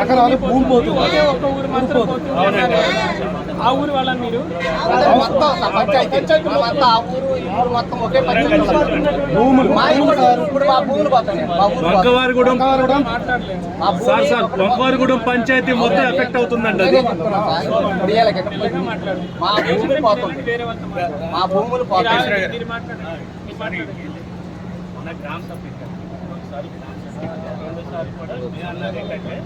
ఎకరాలు భూమి పోతుంది. ఒకే ఒక్క ఊరు మాత్రం పోతుంది. అన్నారు. ఆ ఊరు వాళ్ళ మీరు? మొత్తం నా పంచాయతీ. మొత్తం. ఆ ఊరు ఈ ఊరు మొత్తం ఒకే పంచాయతీ. భూములు మా ఇప్పుడు ఇప్పుడు మా భూములు పోతాయి మా ఊరు పోతాయి. వంకవారిగూడెం సార్ సార్ పంచాయతీ మొత్తం ఎఫెక్ట్ అవుతుందండి అది. మా భూములు పోతుంది. మా భూములు పోతాయి మన గ్రామ సభ ఒకసారి గ్రామ సభ రెండోసారి కూడా నేను అన్నది ఏంటంటే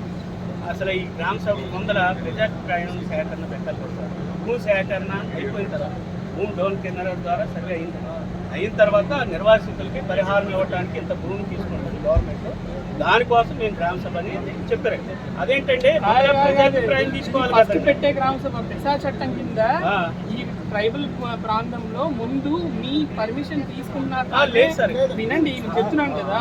అసలు ఈ గ్రామ సభ ముందర ప్రజాభిప్రాయం సేకరణ పెట్టాలి కదా భూ సేకరణ అయిపోయిన తర్వాత భూమి డోన్ కింద ద్వారా సర్వే అయింది. అయిన తర్వాత నిర్వాసితులకి పరిహారం ఇవ్వడానికి ఇంత భూమి తీసుకుంటుంది గవర్నమెంట్. దానికోసం మేము గ్రామ సభ అని చెప్పారు అదేంటంటే ప్రజాభిప్రాయం తీసుకోవాలి ఫస్ట్. పెట్టే గ్రామ సభ పెసా చట్టం కింద. ఈ ట్రైబల్ ప్రాంతంలో ముందు మీ పర్మిషన్ తీసుకున్నాక లేదు సార్. వినండి నేను చెప్తున్నాను కదా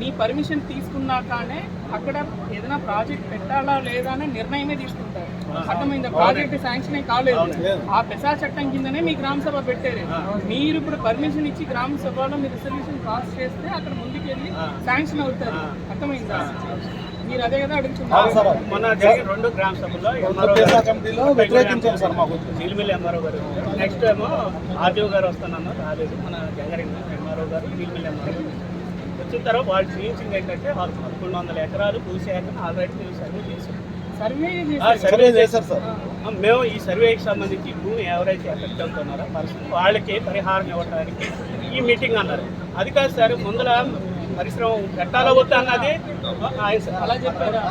మీ పర్మిషన్ తీసుకున్నాకనే అక్కడ ఏదైనా ప్రాజెక్ట్ పెట్టాలా లేదా అనే నిర్ణయమే తీసుకుంటారు. అర్థమైందా? ప్రాజెక్ట్ శాంక్షన్ ఏ కాలేదు. ఆ పెసా చట్టం కిందనే మీ గ్రామ సభ పెట్టారు. మీరు ఇప్పుడు పర్మిషన్ ఇచ్చి గ్రామ సభలో మీరు రిజల్యూషన్ పాస్ చేస్తే అక్కడ ముందుకెళ్ళి శాంక్షన్ అవుతారు. అర్థమైందా? మీరు అదే కదా అడుగుతున్నారు. మొన్న జరిగిన రెండు గ్రామ సభల్లో కమిటీలో వ్యతిరేకించాం సార్ మాకు. నీలిమిల్లి ఎంఆర్ఓ గారు. నెక్స్ట్ ఏమో ఆర్టీఓ గారు వస్తానన్నారు. రాలేదు మన జంగారెడ్డి ఎంఆర్ఓ గారు నీలిమిల్లి ఎంఆర్ఓ గారు. వచ్చిన తర్వాత వాళ్ళు చూపించింది ఏంటంటే వాళ్ళు పదకొండు వందల ఎకరాలు భూసేకరణ ఆల్రెడీ మేము సర్వే చేసాం. సర్వే ఆ చేశారు. సార్. మేము ఈ సర్వేకి సంబంధించి భూమి ఎవరైతే ఎఫెక్ట్ అవుతున్నారో పర్సన్ వాళ్ళకి పరిహారం ఇవ్వడానికి ఈ మీటింగ్ అన్నారు. అది కాదు సార్ ముందర పరిశ్రమ పెట్టాలో వద్దా అన్నది ఆయన సార్. అలా చెప్పారా?